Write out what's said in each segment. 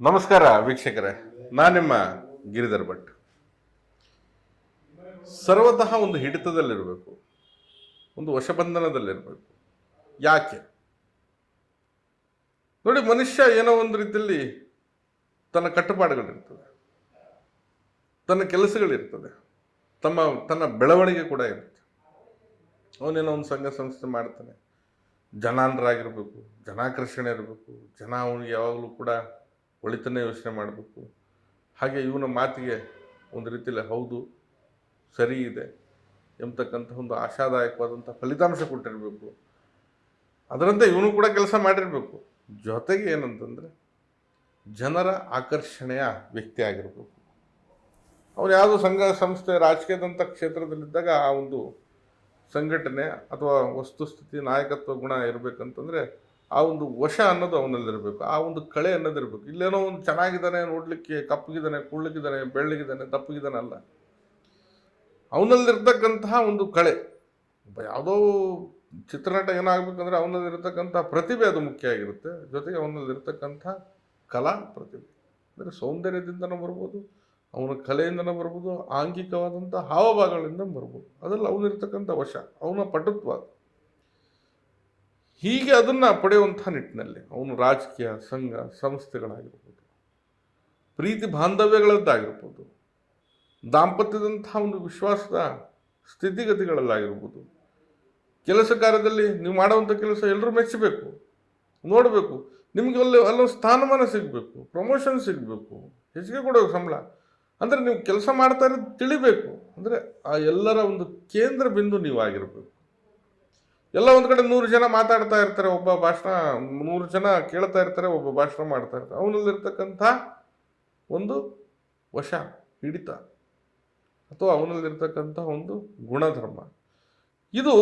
ನಮಸ್ಕಾರ ವೀಕ್ಷಕರೇ ನಾನು ನಿಮ್ಮ ಗಿರಿಧರ್ ಭಟ್. ಸರ್ವತಃ ಒಂದು ಹಿಡಿತದಲ್ಲಿರಬೇಕು, ಒಂದು ವಶಬಂಧನದಲ್ಲಿರಬೇಕು. ಯಾಕೆ? ನೋಡಿ, ಮನುಷ್ಯ ಏನೋ ಒಂದು ರೀತಿಯಲ್ಲಿ ತನ್ನ ಕಟ್ಟುಪಾಡುಗಳಿರ್ತದೆ, ತನ್ನ ಕೆಲಸಗಳಿರ್ತದೆ, ತಮ್ಮ, ತನ್ನ ಬೆಳವಣಿಗೆ ಕೂಡ ಇರುತ್ತೆ. ಅವನೇನೋ ಒಂದು ಸಂಘ ಸಂಸ್ಥೆ ಮಾಡ್ತಾನೆ ಜನಾಂಧ್ರಾಗಿರ್ಬೇಕು ಜನಾಕರ್ಷಣೆ ಇರಬೇಕು, ಜನ ಅವನಿಗೆ ಯಾವಾಗಲೂ ಕೂಡ ಒಳಿತನ್ನೇ ಯೋಚನೆ ಮಾಡಬೇಕು. ಹಾಗೆ ಇವನ ಮಾತಿಗೆ ಒಂದು ರೀತಿಯಲ್ಲಿ ಹೌದು, ಸರಿ ಇದೆ ಎಂಬತಕ್ಕಂಥ ಒಂದು ಆಶಾದಾಯಕವಾದಂಥ ಫಲಿತಾಂಶ ಕೊಟ್ಟಿರಬೇಕು. ಅದರಂತೆ ಇವನು ಕೂಡ ಕೆಲಸ ಮಾಡಿರಬೇಕು. ಜೊತೆಗೆ ಏನಂತಂದರೆ ಜನರ ಆಕರ್ಷಣೆಯ ವ್ಯಕ್ತಿ ಆಗಿರಬೇಕು. ಅವನು ಯಾವುದೋ ಸಂಘ, ಸಂಸ್ಥೆ ರಾಜಕೀಯದಂಥ ಕ್ಷೇತ್ರದಲ್ಲಿದ್ದಾಗ ಆ ಒಂದು ಸಂಘಟನೆ ಅಥವಾ ವಸ್ತುಸ್ಥಿತಿ, ನಾಯಕತ್ವ ಗುಣ ಇರಬೇಕಂತಂದ್ರೆ ಆ ಒಂದು ವಶ ಅನ್ನೋದು ಅವನಲ್ಲಿರಬೇಕು, ಆ ಒಂದು ಕಳೆ ಅನ್ನೋದಿರಬೇಕು. ಇಲ್ಲೇನೋ ಒಂದು ಚೆನ್ನಾಗಿದ್ದಾನೆ ನೋಡಲಿಕ್ಕೆ ಕಪ್ಪಗಿದ್ದಾನೆ ಕುಳ್ಳಗಿದ್ದಾನೆ, ಬೆಳ್ಳಗಿದ್ದಾನೆ, ದಪ್ಪಗಿದ್ದಾನೆ ಅಲ್ಲ. ಅವನಲ್ಲಿರ್ತಕ್ಕಂತಹ ಒಂದು ಕಳೆ ಯಾವುದೋ ಚಿತ್ರನಟ ಏನಾಗಬೇಕಂದ್ರೆ ಅವನಲ್ಲಿರ್ತಕ್ಕಂಥ ಪ್ರತಿಭೆ ಅದು ಮುಖ್ಯ ಆಗಿರುತ್ತೆ. ಜೊತೆಗೆ ಅವನಲ್ಲಿರ್ತಕ್ಕಂಥ ಕಲಾ ಪ್ರತಿಭೆ. ಅಂದರೆ ಸೌಂದರ್ಯದಿಂದನೂ ಬರ್ಬೋದು, ಅವನ ಕಲೆಯಿಂದನೂ ಬರ್ಬೋದು, ಆಂಗಿಕವಾದಂಥ ಹಾವಭಾವಗಳಿಂದ ಬರ್ಬೋದು. ಅದರಲ್ಲಿ ಅವನಿರ್ತಕ್ಕಂಥ ವಶ, ಅವನ ಪಟುತ್ವ. ಹೀಗೆ ಅದನ್ನು ಪಡೆಯುವಂಥ ನಿಟ್ಟಿನಲ್ಲಿ ಅವನು ರಾಜಕೀಯ, ಸಂಘ, ಸಂಸ್ಥೆಗಳಾಗಿರ್ಬೋದು, ಪ್ರೀತಿ ಬಾಂಧವ್ಯಗಳದ್ದಾಗಿರ್ಬೋದು, ದಾಂಪತ್ಯದಂಥ ಒಂದು ವಿಶ್ವಾಸದ ಸ್ಥಿತಿಗತಿಗಳಲ್ಲಾಗಿರ್ಬೋದು, ಕೆಲಸ ಕಾರ್ಯದಲ್ಲಿ ನೀವು ಮಾಡುವಂಥ ಕೆಲಸ ಎಲ್ಲರೂ ಮೆಚ್ಚಬೇಕು, ನೋಡಬೇಕು, ನಿಮಗೆ ಅಲ್ಲಿ ಅಲ್ಲೊಂದು ಸ್ಥಾನಮಾನ ಸಿಗಬೇಕು ಪ್ರಮೋಷನ್ ಸಿಗಬೇಕು, ಹೆಚ್ಚಿಗೆ ಕೊಡೋ ಸಂಬಳ. ಅಂದರೆ ನೀವು ಕೆಲಸ ಮಾಡ್ತಾ ಇರೋದು ತಿಳಿಬೇಕು. ಅಂದರೆ ಆ ಎಲ್ಲರ ಒಂದು ಕೇಂದ್ರ ಬಿಂದು ನೀವು ಆಗಿರಬೇಕು ಎಲ್ಲ ಒಂದು ಕಡೆ ನೂರು ಜನ ಮಾತಾಡ್ತಾ ಇರ್ತಾರೆ, ಒಬ್ಬ ಭಾಷಣ ನೂರು ಜನ ಕೇಳ್ತಾ ಇರ್ತಾರೆ, ಒಬ್ಬ ಭಾಷಣ ಮಾಡ್ತಾ ಇರ್ತಾರೆ. ಅವನಲ್ಲಿರ್ತಕ್ಕಂಥ ಒಂದು ವಶ, ಹಿಡಿತ ಅಥವಾ ಅವನಲ್ಲಿರ್ತಕ್ಕಂಥ ಒಂದು ಗುಣಧರ್ಮ. ಇದು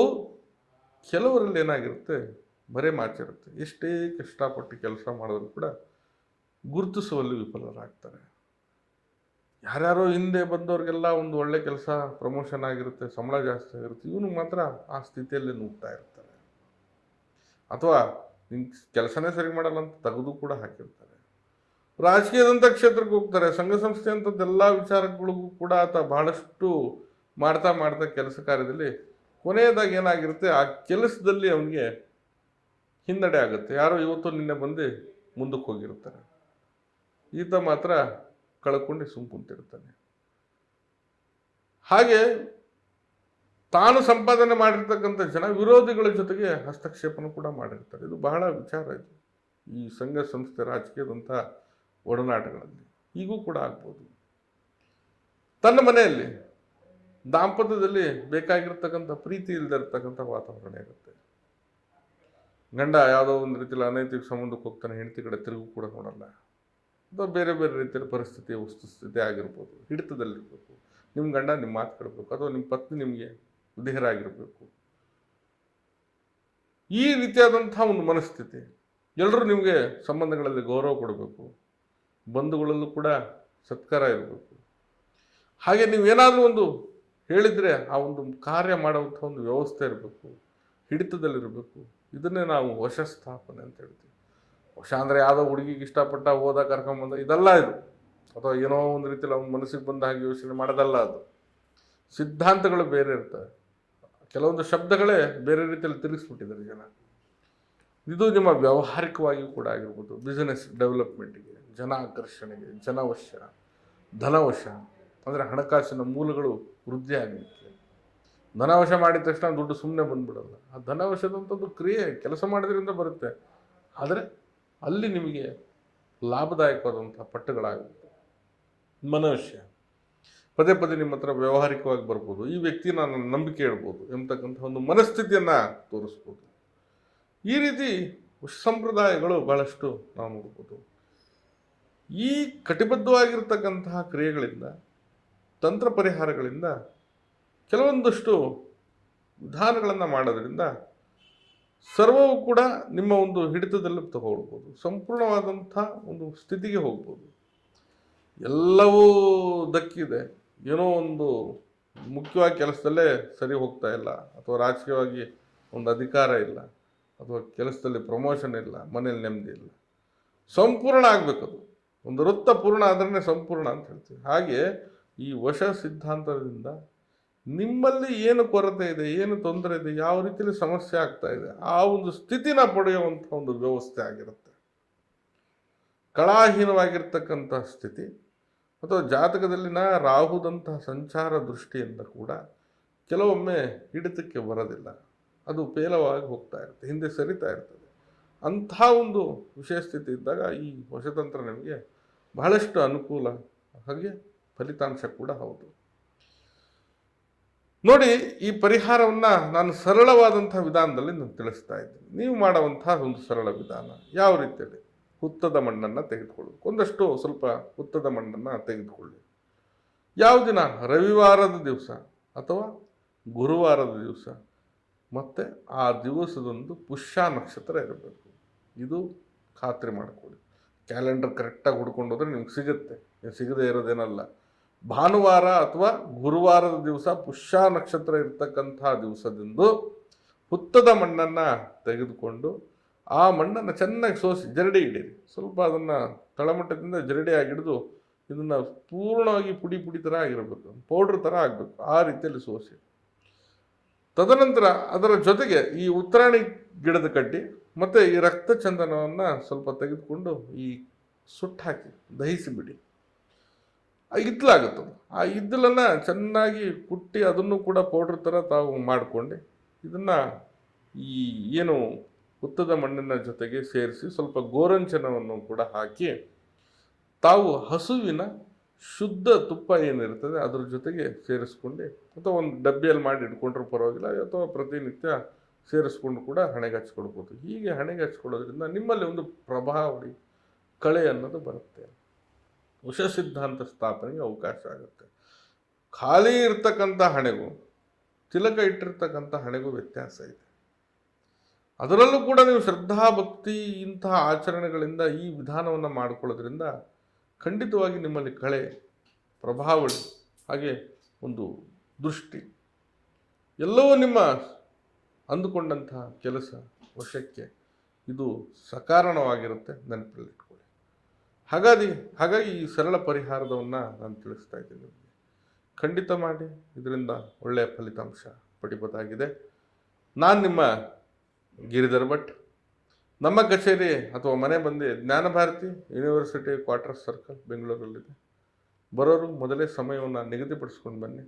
ಕೆಲವರಲ್ಲಿ ಏನಾಗಿರುತ್ತೆ? ಬರೇ ಮಾಚಿರುತ್ತೆ ಎಷ್ಟೇ ಕಷ್ಟಪಟ್ಟು ಕೆಲಸ ಮಾಡಿದ್ರು ಕೂಡ ಗುರುತಿಸುವಲ್ಲಿ ವಿಫಲರಾಗ್ತಾರೆ. ಯಾರ್ಯಾರೋ ಹಿಂದೆ ಬಂದವ್ರಿಗೆಲ್ಲ ಒಂದು ಒಳ್ಳೆ ಕೆಲಸ ಪ್ರಮೋಷನ್ ಆಗಿರುತ್ತೆ, ಸಂಬಳ ಜಾಸ್ತಿ ಆಗಿರುತ್ತೆ, ಇವನು ಮಾತ್ರ ಆ ಸ್ಥಿತಿಯಲ್ಲಿ ನುಗ್ತಾ ಇರ್ತಾರೆ ಅಥವಾ ನಿನ್ ಕೆಲಸನೇ ಸರಿ ಮಾಡಲ್ಲ ಅಂತ ತೆಗೆದು ಕೂಡ ಹಾಕಿರ್ತಾರೆ. ರಾಜಕೀಯದಂಥ ಕ್ಷೇತ್ರಕ್ಕೆ ಹೋಗ್ತಾರೆ, ಸಂಘ ಸಂಸ್ಥೆ ಅಂಥದ್ದೆಲ್ಲ ವಿಚಾರಗಳಿಗೂ ಕೂಡ ಆತ ಬಹಳಷ್ಟು ಮಾಡ್ತಾ ಮಾಡ್ತಾ ಕೆಲಸ ಕಾರ್ಯದಲ್ಲಿ ಕೊನೆಯದಾಗಿ ಏನಾಗಿರುತ್ತೆ, ಆ ಕೆಲಸದಲ್ಲಿ ಅವನಿಗೆ ಹಿನ್ನಡೆ ಆಗುತ್ತೆ. ಯಾರೋ ಇವತ್ತು ನಿನ್ನೆ ಬಂದು ಮುಂದಕ್ಕೆ ಹೋಗಿರ್ತಾರೆ. ಈತ ಮಾತ್ರ ಕಳ್ಕೊಂಡು ಸುಮ್ ಕುಂತಿರ್ತಾನೆ ಹಾಗೆ ತಾನು ಸಂಪಾದನೆ ಮಾಡಿರ್ತಕ್ಕಂಥ ಜನ ವಿರೋಧಿಗಳ ಜೊತೆಗೆ ಹಸ್ತಕ್ಷೇಪನ ಕೂಡ ಮಾಡಿರ್ತಾರೆ. ಇದು ಬಹಳ ವಿಚಾರ ಇದು. ಈ ಸಂಘ ಸಂಸ್ಥೆ ರಾಜಕೀಯದಂಥ ಒಡನಾಟಗಳಲ್ಲಿ. ಈಗೂ ಕೂಡ ಆಗ್ಬೋದು. ತನ್ನ ಮನೆಯಲ್ಲಿ ದಾಂಪತ್ಯದಲ್ಲಿ ಬೇಕಾಗಿರ್ತಕ್ಕಂಥ ಪ್ರೀತಿ ಇಲ್ಲದೆ ಇರ್ತಕ್ಕಂಥ ವಾತಾವರಣ ಇರುತ್ತೆ. ಗಂಡ ಯಾವುದೋ ಒಂದು ರೀತಿಯಲ್ಲಿ ಅನೈತಿಕ ಸಂಬಂಧಕ್ಕೆ ಹೋಗ್ತಾನೆ, ಹೆಂಡತಿ ಕಡೆ ತಿರುಗು ಕೂಡ ನೋಡಲ್ಲ. ಅಥವಾ ಬೇರೆ ಬೇರೆ ರೀತಿಯ ಪರಿಸ್ಥಿತಿ ವಸ್ತುಸ್ಥಿತಿ ಆಗಿರ್ಬೋದು ಹಿಡಿತದಲ್ಲಿರಬೇಕು ನಿಮ್ಮ ಗಂಡ ನಿಮ್ಮ ಮಾತು ಕೇಳಬೇಕು, ಅಥವಾ ನಿಮ್ಮ ಪತ್ನಿ ನಿಮಗೆ ವಿಧೇಯರಾಗಿರಬೇಕು ಈ ರೀತಿಯಾದಂಥ ಒಂದು ಮನಸ್ಥಿತಿ ಎಲ್ಲರೂ ನಿಮಗೆ ಸಂಬಂಧಗಳಲ್ಲಿ ಗೌರವ ಕೊಡಬೇಕು, ಬಂಧುಗಳಲ್ಲೂ ಕೂಡ ಸತ್ಕಾರ ಇರಬೇಕು. ಹಾಗೆ ನೀವೇನಾದರೂ ಒಂದು ಹೇಳಿದರೆ ಆ ಒಂದು ಕಾರ್ಯ ಮಾಡುವಂಥ ಒಂದು ವ್ಯವಸ್ಥೆ ಇರಬೇಕು, ಹಿಡಿತದಲ್ಲಿರಬೇಕು. ಇದನ್ನೇ ನಾವು ವಶಸ್ಥಾಪನೆ ಅಂತ ಹೇಳ್ತೀವಿ. ಅಂದರೆ ಯಾವುದೋ ಹುಡುಗಿಗೆ ಇಷ್ಟಪಟ್ಟ ಹೋದ ಕರ್ಕೊಂಬಂದ, ಇದೆಲ್ಲ ಇದು. ಅಥವಾ ಏನೋ ಒಂದು ರೀತಿಯಲ್ಲಿ ಅವ್ನ ಮನಸ್ಸಿಗೆ ಬಂದ ಹಾಗೆ ಯೋಚನೆ ಮಾಡೋದಲ್ಲ ಅದು. ಸಿದ್ಧಾಂತಗಳು ಬೇರೆ ಇರ್ತವೆ. ಕೆಲವೊಂದು ಶಬ್ದಗಳೇ ಬೇರೆ ರೀತಿಯಲ್ಲಿ ತಿರುಗಿಸ್ಬಿಟ್ಟಿದ್ದಾರೆ ಜನ. ಇದು ನಿಮ್ಮ ವ್ಯಾವಹಾರಿಕವಾಗಿಯೂ ಕೂಡ ಆಗಿರ್ಬೋದು. ಬಿಸ್ನೆಸ್ ಡೆವಲಪ್ಮೆಂಟಿಗೆ ಜನ ಆಕರ್ಷಣೆಗೆ, ಜನವಶ, ಧನವಶ, ಅಂದರೆ ಹಣಕಾಸಿನ ಮೂಲಗಳು ವೃದ್ಧಿ ಆಗಲಿಕ್ಕೆ. ಧನವಶ ಮಾಡಿದ ತಕ್ಷಣ ದುಡ್ಡು ಸುಮ್ಮನೆ ಬಂದ್ಬಿಡಲ್ಲ. ಆ ಧನವಶದಂಥದ್ದು ಕ್ರಿಯೆ, ಕೆಲಸ ಮಾಡೋದ್ರಿಂದ ಬರುತ್ತೆ. ಆದರೆ ಅಲ್ಲಿ ನಿಮಗೆ ಲಾಭದಾಯಕವಾದಂಥ ಪಟ್ಟುಗಳಾಗುತ್ತೆ. ಮನುಷ್ಯ. ಪದೇ ಪದೇ ನಿಮ್ಮ ಹತ್ರ ವ್ಯಾವಹಾರಿಕವಾಗಿ ಬರ್ಬೋದು. ಈ ವ್ಯಕ್ತಿ ನಾನು ನಂಬಿಕೆ ಇಡ್ಬೋದು ಎಂಬತಕ್ಕಂಥ ಒಂದು ಮನಸ್ಥಿತಿಯನ್ನು ತೋರಿಸ್ಬೋದು. ಈ ರೀತಿ ಸಂಪ್ರದಾಯಗಳು ಬಹಳಷ್ಟು ನಾವು ನೋಡ್ಬೋದು. ಈ ಕಟಿಬದ್ಧವಾಗಿರ್ತಕ್ಕಂತಹ ಕ್ರಿಯೆಗಳಿಂದ, ತಂತ್ರ ಪರಿಹಾರಗಳಿಂದ ಕೆಲವೊಂದಷ್ಟು ವಿಧಾನಗಳನ್ನು ಮಾಡೋದ್ರಿಂದ ಸರ್ವವು ಕೂಡ ನಿಮ್ಮ ಒಂದು ಹಿಡಿತದಲ್ಲಿ ತಗೊಳ್ಬೋದು, ಸಂಪೂರ್ಣವಾದಂಥ ಒಂದು ಸ್ಥಿತಿಗೆ ಹೋಗ್ಬೋದು. ಎಲ್ಲವೂ ದಕ್ಕಿದೆ. ಏನೋ ಒಂದು ಮುಖ್ಯವಾಗಿ ಕೆಲಸದಲ್ಲೇ ಸರಿ ಹೋಗ್ತಾ ಇಲ್ಲ, ಅಥವಾ ರಾಜಕೀಯವಾಗಿ ಒಂದು ಅಧಿಕಾರ ಇಲ್ಲ, ಅಥವಾ ಕೆಲಸದಲ್ಲಿ ಪ್ರಮೋಷನ್ ಇಲ್ಲ, ಮನೇಲಿ ನೆಮ್ಮದಿ ಇಲ್ಲ. ಸಂಪೂರ್ಣ ಆಗಬೇಕದು ಒಂದು ವೃತ್ತ ಪೂರ್ಣ ಆದ್ರೆ ಸಂಪೂರ್ಣ ಅಂತ ಹೇಳ್ತೀವಿ. ಹಾಗೆ ಈ ವಶ ಸಿದ್ಧಾಂತದಿಂದ ನಿಮ್ಮಲ್ಲಿ ಏನು ಕೊರತೆ ಇದೆ, ಏನು ತೊಂದರೆ ಇದೆ, ಯಾವ ರೀತಿಯಲ್ಲಿ ಸಮಸ್ಯೆ ಆಗ್ತಾ ಇದೆ, ಆ ಒಂದು ಸ್ಥಿತಿನ ಪಡೆಯುವಂಥ ಒಂದು ವ್ಯವಸ್ಥೆ ಆಗಿರುತ್ತೆ. ಕಳಾಹೀನವಾಗಿರ್ತಕ್ಕಂಥ ಸ್ಥಿತಿ ಅಥವಾ ಜಾತಕದಲ್ಲಿನ ರಾಹುದಂತಹ ಸಂಚಾರ ದೃಷ್ಟಿಯಿಂದ ಕೂಡ ಕೆಲವೊಮ್ಮೆ ಹಿಡಿತಕ್ಕೆ ಬರೋದಿಲ್ಲ. ಅದು ಪೇಲವಾಗಿ ಹೋಗ್ತಾ ಇರುತ್ತೆ, ಹಿಂದೆ ಸರಿತಾ ಇರ್ತದೆ. ಅಂಥ ಒಂದು ವಿಶೇಷ ಸ್ಥಿತಿ ಇದ್ದಾಗ ಈ ವಶತಂತ್ರ ನಿಮಗೆ ಬಹಳಷ್ಟು ಅನುಕೂಲ, ಹಾಗೆ ಫಲಿತಾಂಶ ಕೂಡ ಹೌದು. ನೋಡಿ, ಈ ಪರಿಹಾರವನ್ನು ನಾನು ಸರಳವಾದಂಥ ವಿಧಾನದಲ್ಲಿ ನಾನು ತಿಳಿಸ್ತಾ ಇದ್ದೀನಿ. ನೀವು ಮಾಡುವಂತಹ ಒಂದು ಸರಳ ವಿಧಾನ ಯಾವ ರೀತಿಯಲ್ಲಿ? ಹುತ್ತದ ಮಣ್ಣನ್ನು ತೆಗೆದುಕೊಳ್ಳಬೇಕು ಒಂದಷ್ಟು ಸ್ವಲ್ಪ ಹುತ್ತದ ಮಣ್ಣನ್ನು ತೆಗೆದುಕೊಳ್ಳಿ. ಯಾವ ದಿನ? ರವಿವಾರದ ದಿವಸ ಅಥವಾ ಗುರುವಾರದ ದಿವಸ? ಮತ್ತು ಆ ದಿವಸದೊಂದು ಪುಷ್ಯ ನಕ್ಷತ್ರ ಇರಬೇಕು. ಇದು ಖಾತ್ರಿ ಮಾಡಿಕೊಳ್ಳಿ. ಕ್ಯಾಲೆಂಡರ್ ಕರೆಕ್ಟಾಗಿ ಹುಡ್ಕೊಂಡು ಹೋದರೆ ನಿಮ್ಗೆ ಸಿಗುತ್ತೆ. ಸಿಗದೇ ಇರೋದೇನಲ್ಲ. ಭಾನುವಾರ ಅಥವಾ ಗುರುವಾರದ ದಿವಸ ಪುಷ್ಯ ನಕ್ಷತ್ರ ಇರ್ತಕ್ಕಂಥ ದಿವಸದಂದು ಹುತ್ತದ ಮಣ್ಣನ್ನು ತೆಗೆದುಕೊಂಡು ಆ ಮಣ್ಣನ್ನು ಚೆನ್ನಾಗಿ ಸೋಸಿ ಜರಡಿ ಹಿಡೀರಿ ಸ್ವಲ್ಪ ಅದನ್ನು ತಳಮಟ್ಟದಿಂದ ಜರಡಿಯಾಗಿ ಹಿಡಿದು ಇದನ್ನು ಪೂರ್ಣವಾಗಿ ಪುಡಿ ಪುಡಿ ಥರ ಆಗಿರಬೇಕು. ಪೌಡ್ರ್ ಥರ ಆಗಬೇಕು. ಆ ರೀತಿಯಲ್ಲಿ ಸೋಸಿ. ತದನಂತರ ಅದರ ಜೊತೆಗೆ ಈ ಉತ್ತರಾಣಿ ಗಿಡದ ಕಡ್ಡಿ ಮತ್ತು ಈ ರಕ್ತ ಚಂದನವನ್ನು ಸ್ವಲ್ಪ ತೆಗೆದುಕೊಂಡು ಈ ಸುಟ್ಟು ಹಾಕಿ ಇದ್ಲಾಗುತ್ತದೆ. ಆ ಇದ್ದಲನ್ನು ಚೆನ್ನಾಗಿ ಕುಟ್ಟಿ ಅದನ್ನು ಕೂಡ ಪೌಡ್ರ್ ಥರ ತಾವು ಮಾಡಿಕೊಂಡು. ಇದನ್ನು ಈ ಏನು ಹುತ್ತದ ಮಣ್ಣಿನ ಜೊತೆಗೆ ಸೇರಿಸಿ ಸ್ವಲ್ಪ ಗೋರಂಚನವನ್ನು ಕೂಡ ಹಾಕಿ ತಾವು ಹಸುವಿನ ಶುದ್ಧ ತುಪ್ಪ ಏನಿರ್ತದೆ ಅದ್ರ ಜೊತೆಗೆ ಸೇರಿಸ್ಕೊಂಡು. ಅಥವಾ ಒಂದು ಡಬ್ಬಿಯಲ್ಲಿ ಮಾಡಿ ಇಟ್ಕೊಂಡ್ರೂ ಪರವಾಗಿಲ್ಲ, ಅಥವಾ ಪ್ರತಿನಿತ್ಯ ಸೇರಿಸ್ಕೊಂಡು ಕೂಡ ಹಣೆಗೆ ಹಚ್ಕೊಳ್ಬೋದು ಹೀಗೆ ಹಣೆಗೆ ಹಚ್ಕೊಳ್ಳೋದ್ರಿಂದ ನಿಮ್ಮಲ್ಲಿ ಒಂದು ಪ್ರಭಾವಳಿ ಕಳೆ ಅನ್ನೋದು ಬರುತ್ತೆ. ವಶ ಸಿದ್ಧಾಂತ ಸ್ಥಾಪನೆಗೆ ಅವಕಾಶ ಆಗುತ್ತೆ. ಖಾಲಿ ಇರ್ತಕ್ಕಂಥ ಹಣೆಗೂ, ತಿಲಕ ಇಟ್ಟಿರ್ತಕ್ಕಂಥ ಹಣೆಗೂ ವ್ಯತ್ಯಾಸ ಇದೆ. ಅದರಲ್ಲೂ ಕೂಡ ನೀವು ಶ್ರದ್ಧಾ ಭಕ್ತಿ ಇಂತಹ ಆಚರಣೆಗಳಿಂದ ಈ ವಿಧಾನವನ್ನು ಮಾಡಿಕೊಳ್ಳೋದ್ರಿಂದ ಖಂಡಿತವಾಗಿ ನಿಮ್ಮಲ್ಲಿ ಕಳೆ, ಪ್ರಭಾವಳಿ, ಹಾಗೆ ಒಂದು ದೃಷ್ಟಿ, ಎಲ್ಲವೂ ನಿಮ್ಮ ಅಂದುಕೊಂಡಂತಹ ಕೆಲಸ, ವಶಕ್ಕೆ ಇದು ಸಕಾರಣವಾಗಿರುತ್ತೆ ನೆನಪಲ್ಲಿಟ್ಕೊಳ್ಳಿ ಹಾಗಾಗಿ ಹಾಗಾಗಿ ಈ ಸರಳ ಪರಿಹಾರದವನ್ನು ನಾನು ತಿಳಿಸ್ತಾ ಇದ್ದೀನಿ ಖಂಡಿತ ಮಾಡಿ, ಇದರಿಂದ ಒಳ್ಳೆಯ ಫಲಿತಾಂಶ ಪಡಿಬೋದಾಗಿದೆ. ನಾನು ನಿಮ್ಮ ಗಿರಿಧರ್ ಭಟ್. ನಮ್ಮ ಕಚೇರಿ ಅಥವಾ ಮನೆ ಬಂದು Jnana Bharathi university quarter circle ಬೆಂಗಳೂರಲ್ಲಿದೆ. ಬರೋರು ಮೊದಲೇ ಸಮಯವನ್ನು ನಿಗದಿಪಡಿಸ್ಕೊಂಡು ಬನ್ನಿ.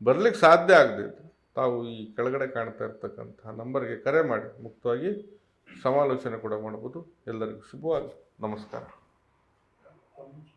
ಬರಲಿಕ್ಕೆ ಸಾಧ್ಯ ಆಗದೆ ತಾವು ಈ ಕೆಳಗಡೆ ಕಾಣ್ತಾ ಇರ್ತಕ್ಕಂಥ ನಂಬರ್ಗೆ ಕರೆ ಮಾಡಿ, ಮುಕ್ತವಾಗಿ ಸಮಾಲೋಚನೆ ಕೂಡ ಮಾಡ್ಬೋದು ಎಲ್ಲರಿಗೂ ಶುಭವಾಗಿ ನಮಸ್ಕಾರ. Então,